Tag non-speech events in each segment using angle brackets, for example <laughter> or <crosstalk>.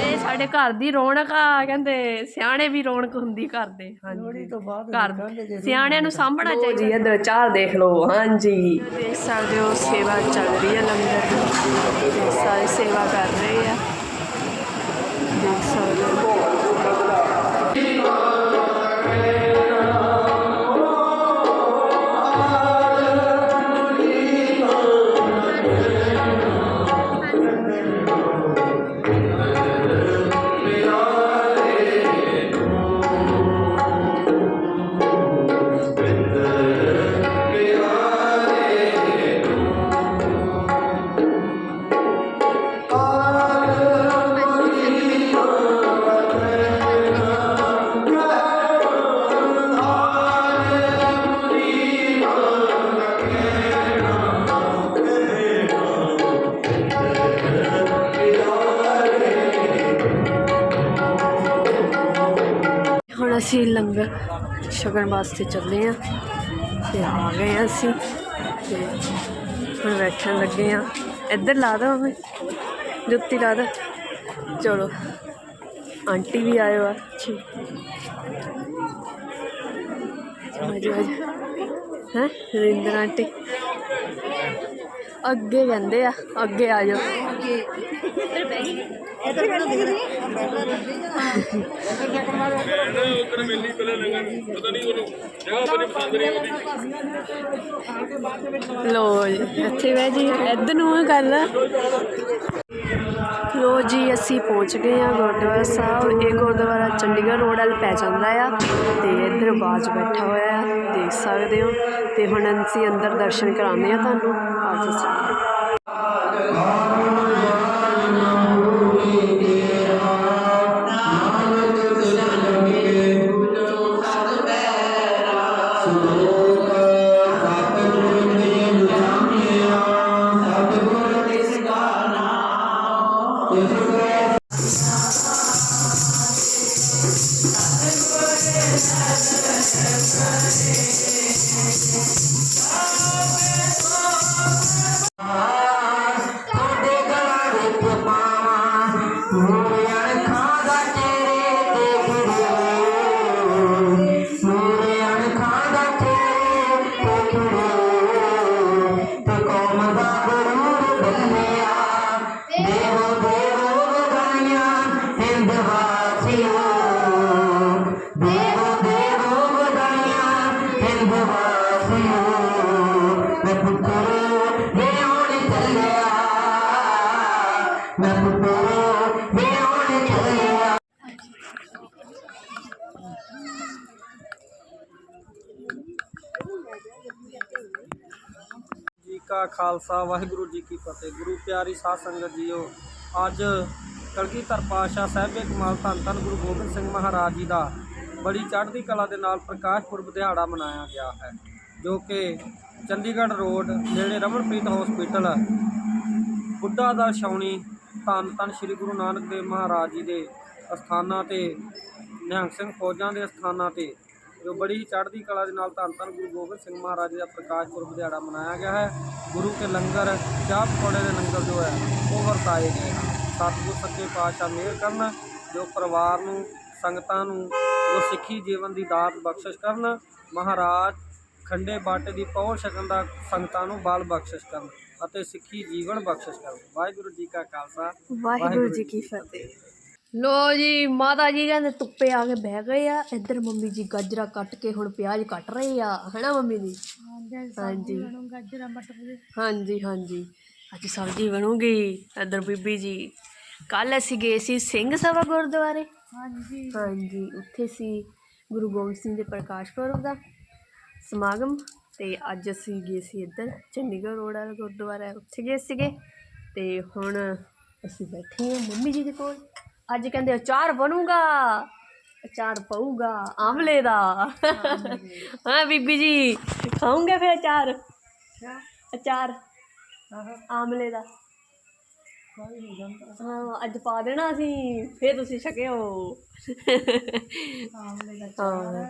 ਇਹ ਸਾਡੇ ਘਰ ਦੀ ਰੌਣਕ ਆ ਕਹਿੰਦੇ ਸਿਆਣੇ ਵੀ ਰੌਣਕ ਹੁੰਦੀ ਘਰ ਦੇ ਹਾਂਜੀ। ਤੋਂ ਬਾਅਦ ਘਰ ਸਿਆਣਿਆਂ ਨੂੰ ਸਾਂਭਣਾ ਚਾਹੀਦਾ ਜੀ ਇਧਰ ਚਾਰ ਦੇਖ ਲਓ ਹਾਂਜੀ। ਦੇਖ ਸਕਦੇ ਹੋ ਸੇਵਾ ਚੱਲ ਰਹੀ ਹੈ ਲੰਗਰ ਦੀ। ਸਾਰੇ ਸੇਵਾ ਕਰ ਰਹੇ ਆ। ਦੇਖ ਸਕਦੇ ਹੋ। ਅਸੀਂ ਲੰਗਰ ਛਕਣ ਵਾਸਤੇ ਚੱਲੇ ਆ ਤੇ ਆ ਗਏ ਆ ਅਸੀਂ ਤੇ ਹੁਣ ਬੈਠਣ ਲੱਗੇ ਆ ਇੱਧਰ ਲਾ ਦੋ ਮੈਂ ਜੁੱਤੀ ਲਾ ਦੋ। ਚਲੋ, ਆਂਟੀ ਵੀ ਆਇਓ ਆ। ਅੱਛੀ ਆਜੋ ਹੈ ਰਿੰਦਰ ਆਂਟੀ? ਅੱਗੇ ਕਹਿੰਦੇ ਆ, ਅੱਗੇ ਆ ਜਾਓ। ਲੋ ਜੀ ਇੱਥੇ ਬਹਿ ਜੀ ਇੱਧਰ ਨੂੰ ਆ ਗੱਲ। ਲੋ ਜੀ ਅਸੀਂ ਪਹੁੰਚ ਗਏ ਆ ਗੁਰਦੁਆਰਾ ਸਾਹਿਬ। ਇਹ ਗੁਰਦੁਆਰਾ ਚੰਡੀਗੜ੍ਹ ਰੋਡ ਵੱਲ ਪੈ ਜਾਂਦਾ ਆ ਤੇ ਇੱਧਰ ਬਾਜ ਬੈਠਾ ਹੋਇਆ ਆ ਦੇਖ ਸਕਦੇ ਹੋ। ਤੇ ਹੁਣ ਅਸੀਂ ਅੰਦਰ ਦਰਸ਼ਨ ਕਰਾਉਂਦੇ ਆ ਤੁਹਾਨੂੰ। ਅੱਜ ਅਸੀਂ ਜੀ। ਕਾ ਖਾਲਸਾ, ਵਾਹਿਗੁਰੂ ਜੀ ਕੀ ਫਤਿਹ। ਗੁਰੂ ਪਿਆਰੀ ਸਾਧ ਸੰਗਤ ਜੀਓ, ਅੱਜ ਕਲਗੀਧਰ ਪਾਤਸ਼ਾਹ ਸਾਹਿਬੇ ਕਮਾਲ ਧੰਨ ਧੰਨ ਗੁਰੂ ਗੋਬਿੰਦ ਸਿੰਘ ਮਹਾਰਾਜ ਜੀ ਦਾ ਬੜੀ ਚੜ੍ਹਦੀ ਕਲਾ ਦੇ ਨਾਲ ਪ੍ਰਕਾਸ਼ ਪੁਰਬ ਦਿਹਾੜਾ ਮਨਾਇਆ ਗਿਆ ਹੈ, ਜੋ ਕਿ ਚੰਡੀਗੜ੍ਹ ਰੋਡ ਜਿਹੜੇ ਰਮਨਪ੍ਰੀਤ ਹਸਪੀਟਲ ਬੁੱਢਾ ਦਾ ਛਾਉਣੀ ਧੰਨ ਧੰਨ ਸ੍ਰੀ ਗੁਰੂ ਨਾਨਕ ਦੇਵ ਮਹਾਰਾਜ ਜੀ ਦੇ ਅਸਥਾਨਾਂ ਤੇ, ਨਿਹੰਗ ਸਿੰਘ ਫੌਜਾਂ ਦੇ ਅਸਥਾਨਾਂ ਤੇ ਜੋ ਬੜੀ ਚੜ੍ਹਦੀ ਕਲਾ ਦੇ ਨਾਲ ਧੰਨ ਧੰਨ ਗੁਰੂ ਗੋਬਿੰਦ ਸਿੰਘ ਮਹਾਰਾਜ ਜੀ ਦਾ ਪ੍ਰਕਾਸ਼ ਪੁਰਬ ਦਿਹਾੜਾ ਮਨਾਇਆ ਗਿਆ ਹੈ। ਗੁਰੂ ਕੇ ਲੰਗਰ ਚਾਹ ਪਕੌੜੇ ਦੇ ਲੰਗਰ ਜੋ ਹੈ ਉਹ ਵਰਤਾਏ ਗਏ ਹਨ। ਸਤਿਗੁਰ ਸੱਚੇ ਪਾਤਸ਼ਾਹ ਮਿਹਰ ਕਰਨ ਜੋ ਪਰਿਵਾਰ ਨੂੰ ਸੰਗਤਾਂ ਨੂੰ ਜੋ ਸਿੱਖੀ ਜੀਵਨ ਦੀ ਦਾਤ ਬਖਸ਼ਿਸ਼ ਕਰਨ ਮਹਾਰਾਜ ਖੰਡੇ ਬਾਟੇ ਦੀ ਪੌੜ ਛਕਣ ਦਾ ਸੰਗਤਾਂ ਨੂੰ ਬਲ ਬਖਸ਼ਿਸ਼ ਕਰਨ ਅਤੇ ਸਿੱਖੀ ਜੀਵਨ ਬਖਸ਼ਿਸ਼ ਕਰਨ। ਵਾਹਿਗੁਰੂ ਜੀ ਕਾ ਖਾਲਸਾ ਵਾਹਿਗੁਰੂ ਜੀ ਕੀ ਫਤਿਹ। ਲੋ ਜੀ ਮਾਤਾ ਜੀ ਕਹਿੰਦੇ ਧੁੱਪੇ ਆ ਕੇ ਬਹਿ ਗਏ ਆ। ਇੱਧਰ ਮੰਮੀ ਜੀ ਗਾਜਰਾ ਕੱਟ ਕੇ ਹੁਣ ਪਿਆਜ਼ ਕੱਟ ਰਹੇ ਆ। ਹੈਨਾ ਮੰਮੀ ਜੀ? ਹਾਂਜੀ ਗਾਜਰਾਂ ਮਟਰ ਹਾਂਜੀ ਹਾਂਜੀ। ਅੱਜ ਸਬਜ਼ੀ ਬਣੂਗੀ। ਇੱਧਰ ਬੀਬੀ ਜੀ ਕੱਲ ਅਸੀਂ ਗਏ ਸੀ ਸਿੰਘ ਸਭਾ ਗੁਰਦੁਆਰੇ। ਹਾਂਜੀ। ਹਾਂਜੀ ਉੱਥੇ ਸੀ ਗੁਰੂ ਗੋਬਿੰਦ ਸਿੰਘ ਦੇ ਪ੍ਰਕਾਸ਼ ਪੁਰਬ ਦਾ ਸਮਾਗਮ ਤੇ ਅੱਜ ਅਸੀਂ ਗਏ ਸੀ ਇੱਧਰ ਚੰਡੀਗੜ੍ਹ ਰੋਡ ਵਾਲਾ ਗੁਰਦੁਆਰਾ ਉੱਥੇ ਗਏ ਸੀਗੇ ਤੇ ਹੁਣ ਅਸੀਂ ਬੈਠੇ ਹਾਂ ਮੰਮੀ ਜੀ ਦੇ ਕੋਲ। ਅੱਜ ਕਹਿੰਦੇ ਅਚਾਰ ਬਣੂਗਾ ਅਚਾਰ ਪਊਗਾ ਆਮਲੇ ਦਾ। ਹਾਂ ਬੀਬੀ ਜੀ ਖਾਉਂਗੇ ਫਿਰ ਅਚਾਰ? ਅਚਾਰ ਆਮਲੇ ਦਾ। ਹਾਂ ਅੱਜ ਪਾ ਦੇਣਾ ਸੀ ਫੇਰ ਤੁਸੀਂ ਛਕਿਓ ਹਾਂ।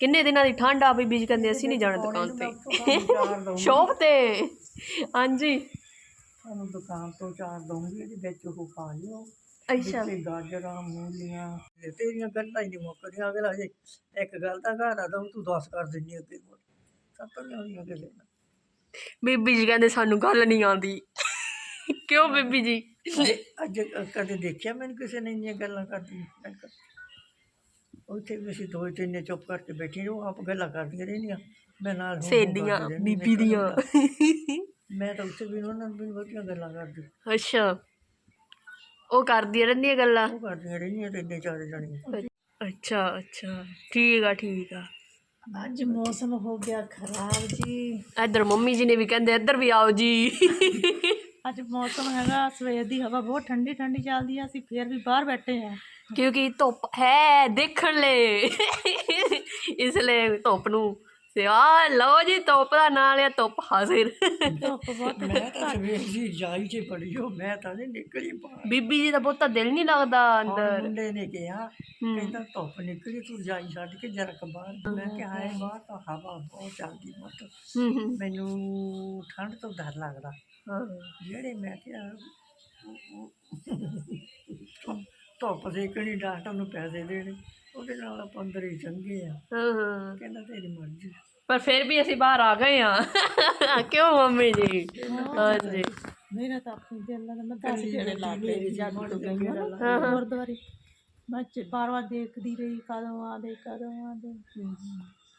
ਕਿੰਨੇ ਦਿਨਾਂ ਦੀ ਠੰਡ ਆ ਬੀਬੀ ਜੀ ਕਹਿੰਦੇ ਅਸੀਂ ਨਹੀਂ ਜਾਣਾ ਦੁਕਾਨ ਤੇ। <laughs> ਸ਼ੋਪ ਤੇ। ਹਾਂਜੀ। ਤੁਹਾਨੂੰ ਦੁਕਾਨ ਤੋਂ ਚਾਰ ਦਊਂਗੀ ਇਹਦੇ ਵਿੱਚ ਉਹ ਪਾ ਲਿਓ। ਅੱਛਾ। ਵਿੱਚ ਗਾਜਰਾਂ ਮੂਲੀਆਂ ਤੇ ਤੇਰੀਆਂ ਗੱਲਾਂ ਹੀ ਨਹੀਂ ਮੁੱਕਦੀਆਂ। ਅਗਲਾ ਜੇ ਇੱਕ ਗੱਲ ਦਾ ਘਰ ਆ ਦਊ ਤੂੰ ਦੱਸ ਕਰ ਦਿੰਦੀ ਅੱਗੇ ਕੋਲ। ਸਭ ਤੋਂ ਬੀਬੀ ਜੀ ਕਹਿੰਦੇ ਸਾਨੂੰ ਗੱਲ ਨਹੀਂ ਆਉਂਦੀ। ਕਿਉਂ ਬੀਬੀ ਜੀ? ਅੱਜ ਕਦੇ ਦੇਖਿਆ ਮੈਨੂੰ ਕਿਸੇ ਨੇ ਇੰਨੀਆਂ ਗੱਲਾਂ ਕਰਦੀ ਉੱਥੇ ਵੀ ਅਸੀਂ ਦੋ ਤਿੰਨ ਚੁੱਪ ਕਰਕੇ ਬੈਠੇ ਰਹੋ ਆਪ ਗੱਲਾਂ ਕਰਦੀਆਂ ਰਹਿੰਦੀਆਂ। ਮੈਂ ਨਾਲ ਰਹਿੰਦੀ, ਬੀਬੀ ਦੀਆਂ। ਮੈਂ ਤਾਂ ਉੱਥੇ ਵੀ ਉਹਨਾਂ ਨਾਲ ਵੀ ਬਹੁਤੀਆਂ ਗੱਲਾਂ ਕਰਦੀ। ਅੱਛਾ। ਉਹ ਕਰਦੀਆਂ ਰਹਿੰਦੀਆਂ ਗੱਲਾਂ? ਉਹ ਕਰਦੀਆਂ ਰਹਿੰਦੀਆਂ ਤੇ ਇੰਨੇ ਚਾਰ ਜਣੀਆਂ ਅੱਛਾ ਅੱਛਾ। ਠੀਕ ਆ ਠੀਕ ਆ। ਅੱਜ ਮੌਸਮ ਹੋ ਗਿਆ ਖਰਾਬ ਜੀ। ਇੱਧਰ ਮੰਮੀ ਜੀ ਨੇ ਵੀ ਕਹਿੰਦੇ ਇੱਧਰ ਵੀ ਆਓ ਜੀ। ਅੱਜ ਮੌਸਮ ਹੈਗਾ ਸਵੇਰ ਦੀ ਹਵਾ ਬਹੁਤ ਠੰਡੀ ਠੰਡੀ ਚੱਲਦੀ ਆ ਅਸੀਂ ਫੇਰ ਵੀ ਬਾਹਰ ਬੈਠੇ ਆ। ਕਿਉਂਕਿ ਧੁੱਪ ਹੈ ਦੇਖਣ ਲਈ। ਇਸ ਲਈ ਧੁੱਪ ਨੂੰ ਤੇ ਆ ਲਓ ਜੀ ਧੁੱਪ ਦਾ ਨਾਂ ਲਿਆ ਧੁੱਪ ਹਾਜ਼ਰ। ਧੁੱਪ ਬਹੁਤ ਮੈਂ ਤਾਂ ਸਵੇਰ ਦੀ ਜਾਈ ਚ ਪੜੀ ਹੋ ਮੈਂ ਤਾਂ ਨਹੀਂ ਨਿਕਲੀ ਬਾਹਰ। ਬੀਬੀ ਜੀ ਦਾ ਬਹੁਤਾ ਦਿਲ ਨਹੀਂ ਲੱਗਦਾ ਔਰ ਅੰਦਰ। ਮੁੰਡੇ ਨੇ ਕਿਹਾ। ਕਹਿੰਦਾ ਧੁੱਪ ਨਿਕਲੀ ਤੂੰ ਜਾਈ ਛੱਡ ਕੇ ਜਰਾ ਕੁ ਬਾਹਰ ਮੈਂ ਕਿਹਾ ਆਏ ਬਾਹਰ ਤਾਂ ਹਵਾ ਬਹੁਤ ਚੱਲਦੀ ਮਤ ਹੂੰ ਹੂੰ। ਮੈਨੂੰ ਠੰਡ ਤੋਂ ਡਰ ਲੱਗਦਾ। ਹਾਂ। ਜਿਹੜੇ ਮੈਂ ਕਿਹਾ ਧੁੱਪ ਸੇਕਣੀ ਡਾਕਟਰ ਨੂੰ ਪੈਸੇ ਦੇਣੇ ਉਹਦੇ ਨਾਲ ਆਪਾਂ ਅੰਦਰ ਹੀ ਚੰਗੇ ਆ। ਹਾਂ ਹਾਂ। ਕਹਿੰਦਾ ਤੇਰੀ ਮਰਜ਼ੀ। ਪਰ ਫਿਰ ਵੀ ਅਸੀਂ ਬਾਹਰ ਆ ਗਏ ਆ <laughs> ਕਿਉਂ ਮੰਮੀ ਜੀ? ਹਾਂਜੀ। ਮੇਰਾ ਤਾਂ ਆਪਣੀ ਦਿਲ ਲੱਗਦਾ ਮੈਂ ਦਸ ਜਿਹੜੇ ਲਾ ਕੇ ਜੱਗ ਤੋਂ ਗਈ ਹਾਂ ਨਾ ਗੁਰਦੁਆਰੇ। ਮੈਂ ਬਾਰ ਬਾਰ ਦੇਖਦੀ ਰਹੀ ਕਦੋਂ ਆਦੇ ਕਦੋਂ ਆਦੇ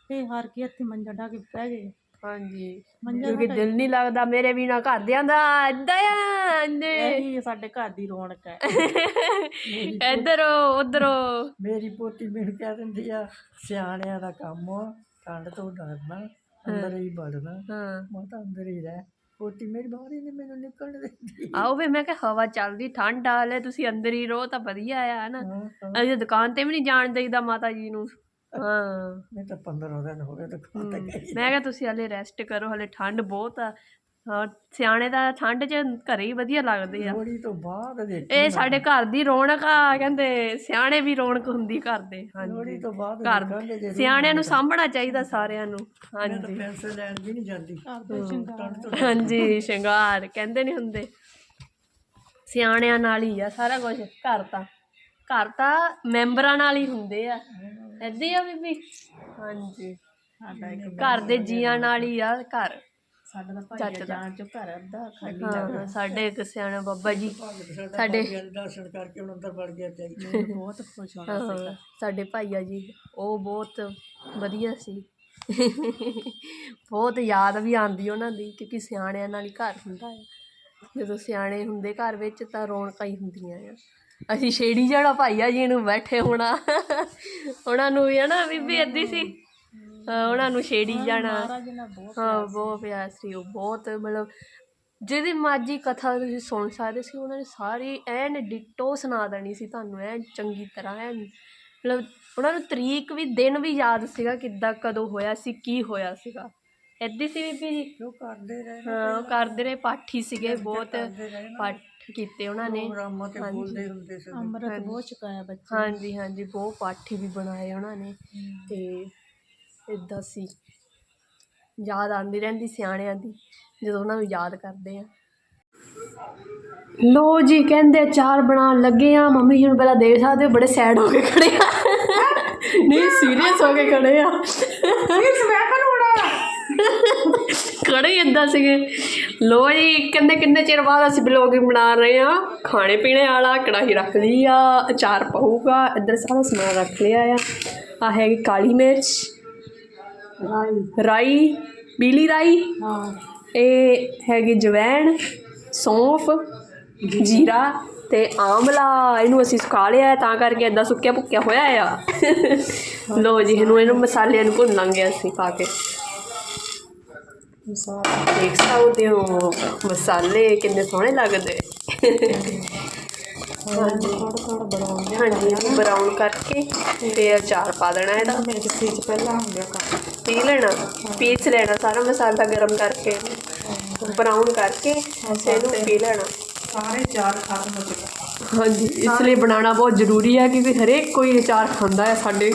ਤੇ ਹਾਰ ਕੇ ਇੱਥੇ ਮੰਜਾ ਢਾ ਕੇ ਬਹਿ ਗਏ। ਹਾਂਜੀ। ਮੰਜਾ ਕਿਉਂਕਿ ਦਿਲ ਨਹੀਂ ਲੱਗਦਾ ਮੇਰੇ ਵੀ ਨਾ ਘਰਦਿਆਂ ਦਾ। ਇੰਨੇ। ਇਹੀ ਸਾਡੇ ਘਰ ਦੀ ਰੌਣਕ ਹੈ। ਇੱਧਰੋਂ ਉਧਰੋਂ। ਮੇਰੀ ਪੋਤੀ ਮੈਨੂੰ ਕਹਿ ਦਿੰਦੀ ਆ ਸਿਆਣਿਆਂ ਦਾ ਕੰਮ ਆ। ਠੰਡ ਤੋਂ ਡਰਨਾ ਅੰਦਰ ਹੀ ਵੜਨਾ ਹਾਂ। ਮੈਂ ਤਾਂ ਅੰਦਰ ਹੀ ਰਹਿ। ਪੋਤੀ ਮੇਰੀ ਬਾਹਰ ਹੀ ਨਹੀਂ ਮੈਨੂੰ ਨਿਕਲਣ ਦਿੰਦੀ ਆਓ ਵੇ ਮੈਂ ਕਿਹਾ ਹਵਾ ਚੱਲਦੀ ਠੰਡ ਆ ਲੈ ਤੁਸੀਂ ਅੰਦਰ ਹੀ ਰਹੋ ਤਾਂ ਵਧੀਆ ਆ ਹਨਾ। ਅਸੀਂ ਦੁਕਾਨ ਤੇ ਵੀ ਨਹੀਂ ਜਾਣ ਦੇਈਦਾ ਮਾਤਾ ਜੀ ਨੂੰ। ਹਾਂ। ਮੈਂ ਤਾਂ 15 ਦਿਨ ਹੋ ਗਏ ਦੁਕਾਨ ਤੇ ਗਈ ਮੈਂ ਕਿਹਾ ਤੁਸੀਂ ਹਲੇ ਰੈਸਟ ਕਰੋ ਹਲੇ ਠੰਡ ਬਹੁਤ ਆ। ਹਾਂ ਸਿਆਣੇ ਦਾ ਠੰਡ 'ਚ ਘਰੇ ਹੀ ਵਧੀਆ ਲੱਗਦੇ ਆ। ਲੋਹੜੀ ਤੋਂ ਬਾਅਦ ਦੇਖੀ ਇਹ ਸਾਡੇ ਘਰ ਦੀ ਰੌਣਕ ਆ ਕਹਿੰਦੇ ਸਿਆਣੇ ਵੀ ਰੌਣਕ ਹੁੰਦੀ ਘਰ ਦੇ ਹਾਂਜੀ। ਲੋਹੜੀ ਤੋਂ ਬਾਅਦ ਘਰ ਨਿਕਲਦੇ ਜੇ ਸਿਆਣਿਆਂ ਨੂੰ ਸਾਂਭਣਾ ਚਾਹੀਦਾ ਸਾਰਿਆਂ ਨੂੰ ਮੈਂ ਤਾਂ ਹਾਂਜੀ। ਪੈਸੇ ਲੈਣ ਵੀ ਨਹੀਂ ਜਾਂਦੀ। ਘਰ ਦੇ ਸ਼ਿੰਗਾਰ। ਠੰਡ ਤੋਂ ਹਾਂਜੀ ਸ਼ਿੰਗਾਰ ਕਹਿੰਦੇ ਨਹੀਂ ਹੁੰਦੇ। ਸਿਆਣਿਆਂ ਨਾਲ ਹੀ ਆ ਸਾਰਾ ਕੁਝ ਘਰ ਤਾਂ। ਘਰ ਤਾਂ ਮੈਂਬਰਾਂ ਨਾਲ ਹੀ ਹੁੰਦੇ ਆ। ਏਦਾਂ ਹੀ ਆ ਬੀਬੀ? ਹਾਂਜੀ। ਸਾਡਾ ਇੱਕ ਘਰ ਦੇ ਜੀਆਂ ਨਾਲ ਹੀ ਆ ਘਰ। ਸਾਡਾ ਤਾਂ ਭਾਈ ਜਾਣ ਚੋਂ ਘਰ ਅੱਧਾ ਖਾਲੀ ਹਾਂ ਸਾਡੇ ਇੱਕ ਸਿਆਣਾ ਬਾਬਾ ਜੀ ਸਾਡੇ ਸਾਡੇ ਦਰਸ਼ਨ ਕਰਕੇ ਹੁਣ ਅੰਦਰ ਵੜ ਗਿਆ ਤੇ ਬਹੁਤ ਖੁਸ਼ ਹੋਣਾ ਹਾਂ, ਸਾਡੇ ਭਾਈਆ ਜੀ ਉਹ ਬਹੁਤ ਵਧੀਆ ਸੀ। ਬਹੁਤ ਯਾਦ ਵੀ ਆਉਂਦੀ ਉਹਨਾਂ ਦੀ ਕਿਉਂਕਿ ਸਿਆਣਿਆਂ ਨਾਲ ਹੀ ਘਰ ਹੁੰਦਾ ਹੈ ਜਦੋਂ ਸਿਆਣੇ ਹੁੰਦੇ ਘਰ ਵਿੱਚ ਤਾਂ ਰੌਣਕਾਂ ਹੀ ਹੁੰਦੀਆਂ ਆ। ਅਸੀਂ ਛੇੜੀ ਜਾਣਾ ਭਾਈਆ ਜੀ ਨੂੰ ਬੈਠੇ ਹੋਣਾ। ਉਹਨਾਂ ਨੂੰ ਵੀ ਹੈ ਨਾ ਬੀਬੀ ਅੱਧੀ ਸੀ। ਹਾਂ, ਉਹਨਾਂ ਨੂੰ ਛੇੜੀ ਜਾਣਾ। ਮਹਾਰਾਜ ਨਾਲ ਬਹੁਤ ਹਾਂ ਬਹੁਤ ਪਿਆਰ ਸੀ ਉਹ ਬਹੁਤ ਮਤਲਬ ਜਿਹਦੀ ਮਰਜ਼ੀ ਕਥਾ ਤੁਸੀਂ ਸੁਣ ਸਕਦੇ ਸੀ ਉਹਨਾਂ ਨੇ ਸਾਰੀ ਐਨ ਡਿਟੋ ਸੁਣਾ ਦੇਣੀ ਸੀ ਤੁਹਾਨੂੰ ਐਨ ਚੰਗੀ ਤਰ੍ਹਾਂ ਐਨ ਮਤਲਬ ਉਹਨਾਂ ਨੂੰ ਤਰੀਕ ਵੀ ਦਿਨ ਵੀ ਯਾਦ ਸੀਗਾ ਕਿੱਦਾਂ ਕਦੋਂ ਹੋਇਆ ਸੀ ਕੀ ਹੋਇਆ ਸੀਗਾ। ਏਦੀ ਸੀ ਬੀਬੀ ਜੀ। ਜੋ ਕਰਦੇ ਰਹੇ ਹਾਂ ਉਹ ਕਰਦੇ ਰਹੇ ਪਾਠੀ ਸੀਗੇ ਬਹੁਤ ਪਾਠ ਕੀਤੇ ਉਹਨਾਂ ਨੇ। ਪ੍ਰੋਗਰਾਮਾਂ ਤੇ ਬੋਲਦੇ ਹੁੰਦੇ ਸੀ। ਅੰਮ੍ਰਿਤ ਬਹੁਤ ਚੁਕਾਇਆ ਬੱਚੇ ਹਾਂਜੀ ਹਾਂਜੀ ਬਹੁਤ ਪਾਠੀ ਵੀ ਬਣਾਏ ਉਹਨਾਂ ਨੇ। ਤੇ ਇਦਾਂ ਸੀ। ਯਾਦ ਆਉਂਦੀ ਰਹਿੰਦੀ ਸਿਆਣਿਆਂ ਦੀ ਜਦੋਂ ਉਹਨਾਂ ਨੂੰ ਯਾਦ ਕਰਦੇ ਆ। ਲੋ ਜੀ ਕਹਿੰਦੇ ਅਚਾਰ ਬਣਾਉਣ ਲੱਗੇ ਆ। ਮੰਮੀ ਜੀ ਨੂੰ ਪਹਿਲਾਂ ਦੇਖ ਸਕਦੇ ਹੋ ਬੜੇ ਸੈਡ ਹੋ ਕੇ ਖੜੇ ਆ। ਨਹੀਂ ਸੀਰੀਅਸ ਹੋ ਕੇ ਖੜੇ ਆ। ਖੜੇ ਇਦਾਂ ਸੀਗੇ। ਲੋ ਜੀ ਕਹਿੰਦੇ ਕਿੰਨੇ ਚਿਰ ਬਾਅਦ ਅਸੀਂ ਬਲੌਗਿੰਗ ਬਣਾ ਰਹੇ ਆ? ਖਾਣੇ ਪੀਣੇ ਵਾਲਾ ਕੜਾਹੀ ਰੱਖ ਲਈ ਆ ਅਚਾਰ ਪਊਗਾ। ਇੱਧਰ ਸਾਰਾ ਸਮਾਨ ਰੱਖ ਲਿਆ ਆ। ਆ ਹੈਗੀ ਕਾਲੀ ਮਿਰਚ। ਰਾਈ। ਪੀਲੀ ਰਾਈ? ਹਾਂ। ਇਹ ਹੈਗੀ ਜਵੈਣ ਸੌਂਫ ਜੀਰਾ। ਤੇ ਆਮਲਾ ਇਹਨੂੰ ਅਸੀਂ ਸੁਕਾ ਲਿਆ ਤਾਂ ਕਰਕੇ ਇਦਾਂ ਸੁੱਕਿਆ ਭੁੱਕਿਆ ਹੋਇਆ ਆ। ਲੋ ਜੀ ਇਹਨੂੰ ਇਹਨੂੰ ਮਸਾਲਿਆਂ ਨੂੰ ਭੁੰਨ ਲਾਂਗੇ ਅਸੀਂ ਪਾ ਕੇ। ਦੇਖ ਸਕਦੇ ਹੋ ਮਸਾਲੇ ਕਿੰਨੇ ਸੋਹਣੇ ਲੱਗਦੇ। ਹਾਂਜੀ। ਥੋੜਾ ਥੋੜਾ ਬਣਾਉਂਦੇ ਹਾਂਜੀ ਇਹਨੂੰ ਬਰਾਊਨ ਕਰਕੇ ਤੇ ਅਚਾਰ ਪਾ ਦੇਣਾ ਇਹਦਾ। ਮੇਰੇ ਕਿੱਥੇ ਚ ਪਹਿਲਾਂ ਹੁੰਦੇ ਕੰਮ ਪੀ ਲੈਣਾ ਪੀਸ ਲੈਣਾ ਸਾਰਾ ਮਸਾਲਾ ਗਰਮ ਕਰਕੇ ਬਰਾਊਨ ਕਰਕੇ ਤੇ ਇਹਨੂੰ ਪੀ ਲੈਣਾ। ਸਾਰੇ ਚਾਰ ਖਤਮ ਹੋ ਚੁੱਕੇ। ਹਾਂਜੀ ਇਸ ਲਈ ਬਣਾਉਣਾ ਬਹੁਤ ਜ਼ਰੂਰੀ ਹੈ ਕਿਉਂਕਿ ਹਰੇਕ ਕੋਈ ਅਚਾਰ ਖਾਂਦਾ ਹੈ ਸਾਡੇ।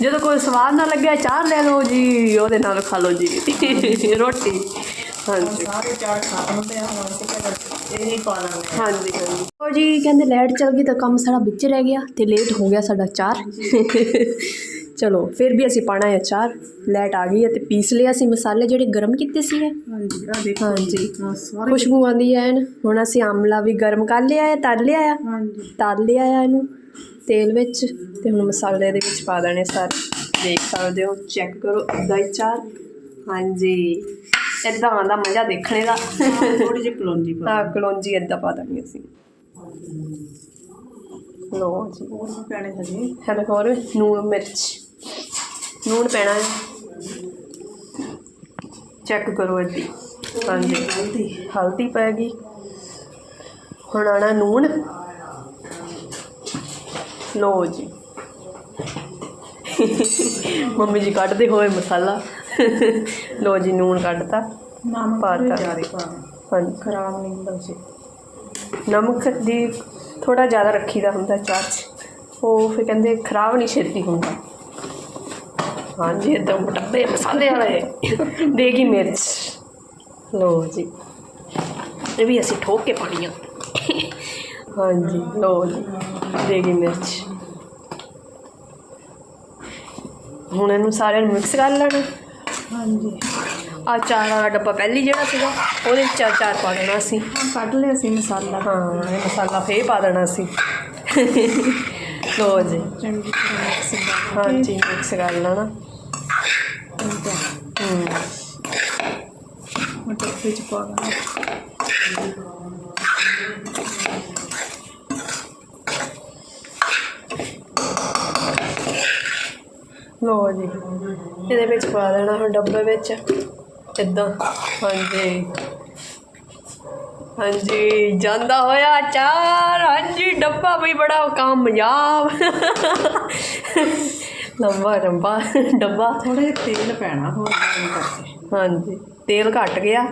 ਜਦੋਂ ਕੋਈ ਸਵਾਦ ਨਾ ਲੱਗਿਆ ਅਚਾਰ ਲੈ ਲਓ ਜੀ ਉਹਦੇ ਨਾਲ ਖਾ ਲਓ ਜੀ। ਰੋਟੀ। ਹਾਂਜੀ। ਸਾਰੇ ਚਾਰ ਖਾ ਲੈਂਦੇ ਆ ਹੁਣ ਤੇ ਇਹ ਨਹੀਂ ਹਾਂਜੀ ਹਾਂਜੀ। ਉਹ ਜੀ ਕਹਿੰਦੇ ਲਾਈਟ ਚਲ ਗਈ ਤਾਂ ਕੰਮ ਸਾਡਾ ਵਿੱਚ ਰਹਿ ਗਿਆ ਤੇ ਲੇਟ ਹੋ ਗਿਆ ਸਾਡਾ ਚਾਰ। ਚਲੋ ਫਿਰ ਵੀ ਅਸੀਂ ਪਾਣਾ ਹੈ ਚਾਰ। ਲਾਈਟ ਆ ਗਈ ਹੈ ਤੇ ਪੀਸ ਲਿਆ ਸੀ ਮਸਾਲੇ ਜਿਹੜੇ ਗਰਮ ਕੀਤੇ ਸੀ ਹਾਂਜੀ ਆ ਦੇਖੋ ਹਾਂਜੀ। ਹਾਂ ਸਾਰੇ ਖੁਸ਼ਬੂ ਆਉਂਦੀ ਹੈ ਐਨ। ਹੁਣ ਅਸੀਂ ਆਮਲਾ ਵੀ ਗਰਮ ਕਰ ਲਿਆ ਹੈ ਤਲ ਲਿਆ ਆ ਹਾਂਜੀ। ਤਲ ਲਿਆ ਆ ਇਹਨੂੰ ਤੇਲ ਵਿੱਚ ਤੇ ਹੁਣ ਮਸਾਲੇ ਦੇ ਵਿੱਚ ਪਾ ਦੇਣੇ ਸਾਰੇ। ਦੇਖ ਸਕਦੇ ਹੋ ਚੈੱਕ ਕਰੋ ਇਦਾਂ ਹੀ ਚਾਰ। ਹਾਂਜੀ। ਇਦਾਂ ਆਉਂਦਾ ਮਜ਼ਾ ਦੇਖਣੇ ਦਾ। ਥੋੜੀ ਜਿਹੀ ਕਲੋਂਜੀ ਪਾ ਤਾਂ ਕਲੌਂਜੀ ਇਦਾਂ ਪਾ ਦਾਂਗੇ ਅਸੀਂ। ਲੋ ਜੀ। ਹੋਰ ਵੀ ਪੈਣੇ ਹਜੇ? ਹਲ ਹੋਰ? ਨੂਣ ਮਿਰਚ। ਨੂਣ ਪੈਣਾ ਹੈ। ਚੈੱਕ ਕਰੋ ਇੱਦੀ ਹਾਂਜੀ। ਹਲਦੀ। ਹਲਦੀ ਪੈ ਗਈ। ਹੁਣ ਆਣਾ ਨੂਣ। ਲੋ ਜੀ। ਮੰਮੀ ਜੀ ਕੱਢਦੇ ਹੋਏ ਮਸਾਲਾ। ਲੋ ਜੀ ਨੂਣ ਕੱਢਤਾ ਨਮਕ ਪਾ ਥੋੜ੍ਹਾ ਤਾ। ਜ਼ਿਆਦਾ ਪਾ ਦੇ ਹਾਂਜੀ। ਖਰਾਬ ਨਹੀਂ ਹੁੰਦਾ ਸੀ ਨਮਕ ਦੀ ਥੋੜਾ ਜ਼ਿਆਦਾ ਰੱਖੀਦਾ ਹੁੰਦਾ ਚਾਹ 'ਚ। ਉਹ ਫਿਰ ਕਹਿੰਦੇ ਖਰਾਬ ਨਹੀਂ ਛੇਤੀ ਹੁੰਦਾ। ਹਾਂਜੀ ਇਦਾਂ ਡੱਬੇ ਮਸਾਲੇ ਵਾਲੇ। ਦੇਗੀ ਮਿਰਚ। ਲੋ ਜੀ। ਇਹ ਵੀ ਅਸੀਂ ਠੋਕ ਕੇ ਪਾਣੀ ਆ। ਹਾਂਜੀ ਲੋ ਜੀ ਦੇਗੀ ਮਿਰਚ। ਹੁਣ ਇਹਨੂੰ ਸਾਰਿਆਂ ਨੂੰ ਮਿਕਸ ਕਰ ਲੈਣਾ। ਹਾਂਜੀ। ਆ ਚਾਰ ਵਾਲਾ ਡੱਬਾ ਪਹਿਲੀ ਜਿਹੜਾ ਸੀਗਾ ਉਹਦੇ ਵਿੱਚ ਚਾਰ ਚਾਰ ਪਾ ਦੇਣਾ ਹਾਂ ਕੱਢ ਲਿਆ ਸੀ ਮਸਾਲਾ। ਹਾਂ ਇਹ ਮਸਾਲਾ ਫੇਰ ਪਾ ਦੇਣਾ ਸੀ। ਲੋ ਜੀ। ਚੰਗੀ ਤਰ੍ਹਾਂ ਮਿਕਸ ਕਰ ਹਾਂਜੀ ਮਿਕਸ ਕਰ ਲੈਣਾ। ਹੂੰ। ਮਟਰ ਵਿੱਚ ਪਾ ਦੇਣਾ। ਲੋ ਜੀ। ਇਹਦੇ ਵਿੱਚ ਪਾ ਦੇਣਾ ਹੁਣ ਡੱਬੇ ਵਿੱਚ। ਇਦਾਂ। ਹਾਂਜੀ। ਹਾਂਜੀ ਜਾਂਦਾ ਹੋਇਆ ਚਾਰ ਹਾਂਜੀ ਡੱਬਾ ਵੀ ਬੜਾ ਕਾਮਯਾਬ। ਲੰਬਾ ਲੰਬਾ ਡੱਬਾ। ਥੋੜਾ ਤੇਲ ਪੈਣਾ ਹੋਰ ਗਰਮ ਕਰਕੇ। ਹਾਂਜੀ। ਤੇਲ ਘਟ ਗਿਆ।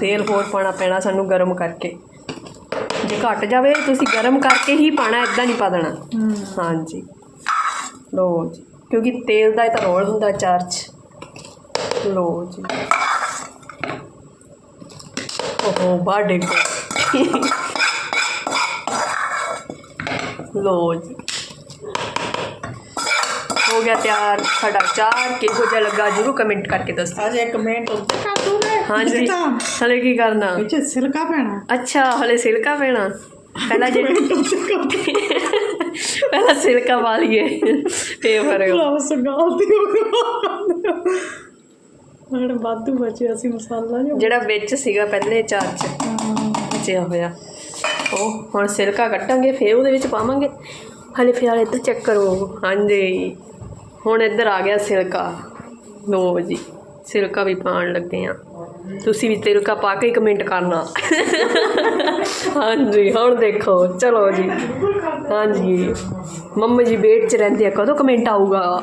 ਤੇਲ ਹੋਰ ਪਾਣਾ ਪੈਣਾ ਸਾਨੂੰ ਗਰਮ ਕਰਕੇ। ਜੇ ਘਟ ਜਾਵੇ ਤੁਸੀਂ ਗਰਮ ਕਰਕੇ ਹੀ ਪਾਣਾ ਇਦਾਂ ਨਹੀਂ ਪਾ ਦੇਣਾ। ਹਾਂਜੀ। ਲੋ ਜੀ। ਕਿਉਂਕਿ ਤੇਲ ਦਾ ਇਹ ਤਾਂ ਰੋਲ ਹੁੰਦਾ ਚਾਰ ਚ। ਲੋ ਜੀ। ਓਹੋ ਬਾਹਰ ਡਿੱਗ ਗਿਆ ਲੋ ਜੀ। ਹੋ ਗਿਆ ਤਿਆਰ ਸਾਡਾ ਚਾਰ ਕਿਹੋ ਜਿਹਾ ਲੱਗਾ ਜਰੂਰ ਕਮੈਂਟ ਕਰਕੇ ਦੱਸੋ ਅਜੇ ਇੱਕ ਮਿੰਟ ਉੱਤੇ ਕਰ ਦੂੰਗੇ ਹਾਂਜੀ। ਹਲੇ ਕੀ ਕਰਨਾ? ਵਿੱਚ ਸਿਲਕਾ ਪੈਣਾ। ਅੱਛਾ ਹਲੇ ਸਿਲਕਾ ਪੈਣਾ। ਪਹਿਲਾਂ ਸਿਲਕਾ ਪਾ ਲਈਏ ਫੇਰ ਫ਼ਰਕ ਹੋ ਗਈ ਹੁਣ ਵਾਧੂ ਬਚਿਆ ਸੀ ਮਸਾਲਾ ਜਿਹੜਾ ਵਿੱਚ ਸੀਗਾ ਪਹਿਲੇ ਚਾਰ ਚ ਬਚਿਆ ਹੋਇਆ। ਉਹ ਹੁਣ ਸਿਲਕਾ ਕੱਟਾਂਗੇ ਫੇਰ ਉਹਦੇ ਵਿੱਚ ਪਾਵਾਂਗੇ। ਹਲੇ ਫਿਲਹਾਲ ਇੱਧਰ ਚੈੱਕ ਕਰੋ। ਹਾਂਜੀ। ਹੁਣ ਇੱਧਰ ਆ ਗਿਆ ਸਿਲਕਾ ਲੋ ਜੀ ਸਿਲਕਾ ਵੀ ਪਾਉਣ ਲੱਗੇ ਆ ਤੁਸੀਂ ਵੀ ਸਿਲਕਾ ਪਾ ਕੇ ਕਮੈਂਟ ਕਰਨਾ। ਹਾਂਜੀ ਹੁਣ ਦੇਖੋ ਚਲੋ ਜੀ। ਹਾਂਜੀ। ਮੰਮੀ ਜੀ ਵੇਟ 'ਚ ਰਹਿੰਦੇ ਆ ਕਦੋਂ ਕਮੈਂਟ ਆਊਗਾ?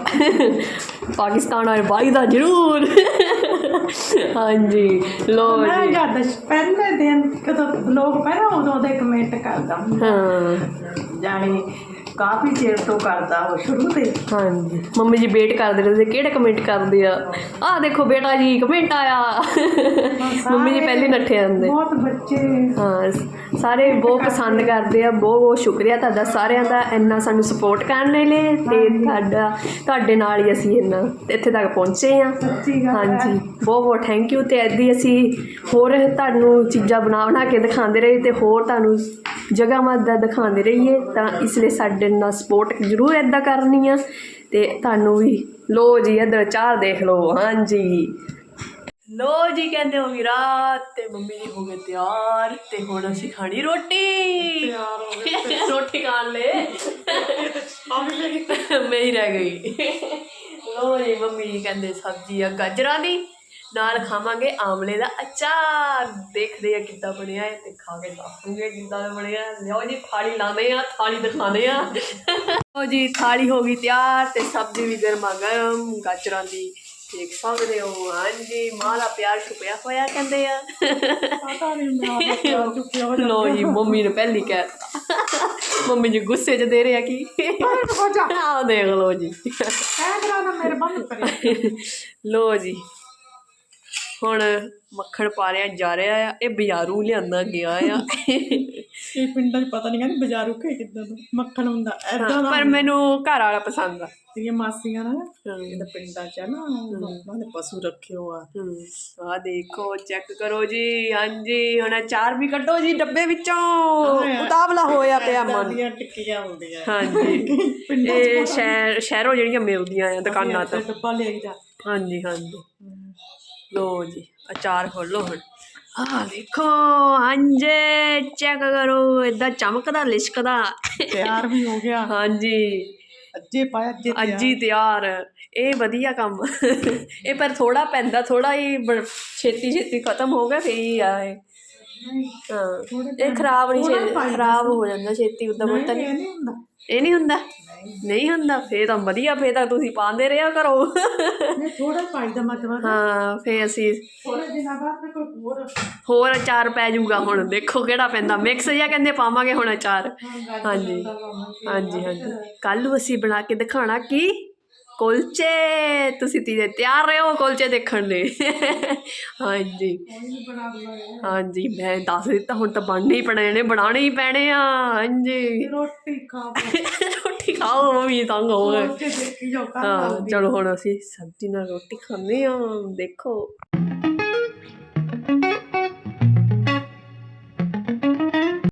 ਪਾਕਿਸਤਾਨ ਵਾਲੇ ਬਾਈ ਦਾ ਜ਼ਰੂਰ। ਹਾਂਜੀ ਲੋ ਮੈਂ ਜੀ। ਜਦ ਪਹਿਲੇ ਦਿਨ ਕਦੋਂ ਲੋਕ ਪਹਿਲਾਂ ਉਦੋਂ ਦੇ ਕਮੈਂਟ ਕਰਦਾ ਹਾਂ। ਜਾਣੀ ਕਾਫੀ ਚਿਰ ਤੋਂ ਕਰਦਾ ਉਹ ਸ਼ੁਰੂ ਤੇ ਹਾਂਜੀ। ਮੰਮੀ ਜੀ ਵੇਟ ਕਰਦੇ ਰਹਿੰਦੇ ਕਿਹੜੇ ਕਮੈਂਟ ਕਰਦੇ ਆ? ਆਹ ਦੇਖੋ ਬੇਟਾ ਜੀ ਕਮੈਂਟ ਆਇਆ। ਮੰਮੀ ਜੀ ਪਹਿਲੇ ਨੱਠੇ ਆਂਦੇ ਬਹੁਤ ਬੱਚੇ ਹਾਂ ਸਾਰੇ ਬਹੁਤ ਪਸੰਦ ਕਰਦੇ। ਆ ਬਹੁਤ ਬਹੁਤ ਸ਼ੁਕਰੀਆ ਤੁਹਾਡਾ ਸਾਰਿਆਂ ਦਾ ਇੰਨਾ ਸਾਨੂੰ ਸਪੋਰਟ ਕਰਨ ਲਈ ਤੇ ਤੁਹਾਡਾ ਤੁਹਾਡੇ ਨਾਲ ਹੀ ਅਸੀਂ ਇੰਨਾ ਇੱਥੇ ਤੱਕ ਪਹੁੰਚੇ ਆ। ਹਾਂਜੀ ਬਹੁਤ ਬਹੁਤ ਥੈਂਕ ਯੂ ਤੇ ਐਦੀ ਅਸੀਂ ਹੋਰ ਤੁਹਾਨੂੰ ਚੀਜ਼ਾਂ ਬਣਾ ਬਣਾ ਕੇ ਦਿਖਾਉਂਦੇ ਰਹੇ ਤੇ ਹੋਰ ਤੁਹਾਨੂੰ ਜਗ੍ਹਾਵਾਂ ਦਾ ਦਿਖਾਉਂਦੇ ਰਹੀਏ ਤਾਂ ਇਸ ਲਈ ਸਾਡੇ ਨਾਲ ਸਪੋਰਟ ਜ਼ਰੂਰ ਐਦਾਂ ਕਰਨੀ ਆ ਤੇ ਤੁਹਾਨੂੰ ਵੀ ਲੋ ਜੀ ਇੱਧਰ ਚਾਹ ਦੇਖ ਲਓ। ਹਾਂਜੀ। ਲੋ ਜੀ ਕਹਿੰਦੇ ਹੋ ਰਾਤ ਤੇ ਮੰਮੀ ਜੀ ਹੋ ਗਏ ਤਿਆਰ ਤੇ ਹੁਣ ਅਸੀਂ ਖਾਣੀ ਰੋਟੀ। <laughs> ਰੋਟੀ ਖਾਣ ਲੈ ਮੈਂ ਹੀ ਰਹਿ ਗਈ। ਲੋ ਜੀ ਮੰਮੀ ਜੀ ਕਹਿੰਦੇ ਸਬਜ਼ੀ ਆ ਗਾਜਰਾਂ ਦੀ। ਨਾਲ ਖਾਵਾਂਗੇ ਆਮਲੇ ਦਾ ਅਚਾਰ। ਦੇਖਦੇ ਆ ਕਿੱਦਾਂ ਬਣਿਆ ਹੈ ਤੇ ਖਾ ਕੇ ਦੱਸੂਗੇ ਕਿੱਦਾਂ ਦਾ ਬਣਿਆ। ਲਿਓ ਜੀ ਥਾਲੀ ਲਾਉਂਦੇ ਆ ਥਾਲੀ ਦਿਖਾਉਂਦੇ ਆ। ਲਓ ਜੀ ਥਾਲੀ ਹੋ ਗਈ ਤਿਆਰ ਤੇ ਸਬਜ਼ੀ ਵੀ ਗਰਮਾ ਗਰਮ ਗਾਜਰਾਂ ਦੀ ਦੇਖ ਸਕਦੇ ਹੋ। ਹਾਂਜੀ ਮਾਂ ਦਾ ਪਿਆਰ ਛੁਪਿਆ ਹੋਇਆ ਕਹਿੰਦੇ ਆ। ਪਤਾ ਨਹੀਂ ਮੈਂ ਲੋ ਜੀ ਮੰਮੀ ਨੇ ਪਹਿਲੀ ਕਹਿ। ਮੰਮੀ ਜੀ ਗੁੱਸੇ 'ਚ ਦੇ ਰਿਹਾ ਕੀ? ਆ ਦੇਖ ਲੋ ਜੀ। ਐ ਕਰਾ ਨਾ ਮੇਰੇ ਬੰਦ ਕਰੇ ਲੋ ਜੀ ਹੁਣ ਮੱਖਣ ਪਾ ਰਿਹਾ ਜਾ ਰਿਹਾ ਆ ਇਹ ਬਾਜ਼ਾਰੂ ਲਿਆਂਦਾ ਗਿਆ ਆ। ਇਹ ਪਿੰਡਾਂ 'ਚ ਪਤਾ ਨਹੀਂ ਕਹਿੰਦੇ ਬਾਜ਼ਾਰੂ ਕਿ ਕਿੱਦਾਂ ਦਾ ਮੱਖਣ ਹੁੰਦਾ ਐਦਾਂ ਦਾ ਪਰ ਮੈਨੂੰ ਘਰ ਵਾਲਾ ਪਸੰਦ ਆ। ਤੇਰੀਆਂ ਮਾਸੀਆਂ ਨਾ ਇਹਦਾ ਪਿੰਡਾਂ 'ਚ ਆ ਨਾ ਉਹਨਾਂ ਦੇ ਪਸ਼ੂ ਰੱਖੇ ਹੋ। ਆ ਆਹ ਦੇਖੋ ਚੈੱਕ ਕਰੋ ਜੀ ਹਾਂਜੀ ਹੁਣ ਅਚਾਰ ਵੀ ਕੱਢੋ ਜੀ ਡੱਬੇ ਵਿੱਚੋਂ। ਉਤਾਵਲਾ ਹੋਇਆ ਪਿਆ ਮਨ। ਦੀਆਂ ਟਿੱਕੀਆਂ ਹੁੰਦੀਆਂ। ਹਾਂਜੀ। ਇਹ ਸ਼ਹਿਰ ਸ਼ਹਿਰੋਂ ਜਿਹੜੀਆਂ ਮਿਲਦੀਆਂ ਆ ਦੁਕਾਨਾਂ ਤੋਂ। ਡੱਬਾ ਲੈ ਜਾ। ਹਾਂਜੀ ਹਾਂਜੀ। ਲੋ ਜੀ ਅਚਾਰ ਖੋਲੋ ਹੁਣ। ਆਹ ਦੇਖੋ ਹਾਂਜੀ ਚੈੱਕ ਕਰੋ ਇਦਾਂ ਚਮਕਦਾ ਲਿਸ਼ਕਦਾ। ਤਿਆਰ ਵੀ ਹੋ ਗਿਆ। ਹਾਂਜੀ। ਅੱਜੇ ਪਾਇਆ ਅੱਜੇ ਅੱਜ ਹੀ ਤਿਆਰ। ਇਹ ਵਧੀਆ ਕੰਮ। ਇਹ ਪਰ ਥੋੜਾ ਪੈਂਦਾ ਥੋੜਾ ਹੀ ਬ- ਛੇਤੀ ਛੇਤੀ ਖਤਮ ਹੋ ਗਿਆ ਫੇਰ ਹੀ ਆ ਇਹ ਹਾਂ। ਇਹ ਖਰਾਬ ਨਹੀਂ ਛੇ ਖਰਾਬ ਹੋ ਜਾਂਦਾ ਛੇਤੀ ਉਦਾਂ ਬਹੁਤਾ ਨਹੀਂ ਨਹੀਂ ਹੁੰਦਾ। ਇਹ ਨਹੀਂ ਹੁੰਦਾ? ਨਹੀਂ ਹੁੰਦਾ? ਫੇਰ ਤਾਂ ਵਧੀਆ ਫੇਰ ਤਾਂ ਤੁਸੀਂ ਪਾਉਂਦੇ ਰਿਹਾ ਕਰੋ। ਇਹ ਥੋੜਾ ਪਾਈ ਦਾ ਮਤਲਬ ਹਾਂ ਫੇਰ ਅਸੀਂ ਥੋੜੇ ਦਿਨਾਂ ਬਾਅਦ ਫਿਰ ਕੋਈ ਹੋਰ ਹੋਰ ਅਚਾਰ ਪੈ ਜਾਊਗਾ ਹੁਣ। ਦੇਖੋ ਕਿਹੜਾ ਪੈਂਦਾ। ਮਿਕਸ ਜਿਹਾ ਕਹਿੰਦੇ ਪਾਵਾਂਗੇ ਹੁਣ ਅਚਾਰ। ਹਾਂਜੀ। ਹਾਂਜੀ ਹਾਂਜੀ। ਕੱਲ ਨੂੰ ਅਸੀਂ ਬਣਾ ਕੇ ਦਿਖਾਣਾ ਕੀ? ਕੁਲਚੇ ਤੁਸੀਂ ਤੀਰੇ ਤਿਆਰ ਰਹੋ ਕੁਲਚੇ ਦੇਖਣ ਲਈ। ਹਾਂਜੀ। ਹਾਂਜੀ ਮੈਂ ਦੱਸ ਦਿੱਤਾ ਹੁਣ ਤਾਂ ਬਣਨੇ ਹੀ ਪੈਣੇ ਨੇ ਬਣਾਉਣੇ ਹੀ ਪੈਣੇ ਆ। ਹਾਂਜੀ। ਰੋਟੀ ਖਾਓ। ਰੋਟੀ ਖਾਓ ਮੰਮੀ ਤੰਗ ਹੋ ਗਏ। ਹਾਂ ਚਲੋ ਹੁਣ ਅਸੀਂ ਸਬਜ਼ੀ ਨਾਲ ਰੋਟੀ ਖਾਂਦੇ ਆ ਦੇਖੋ।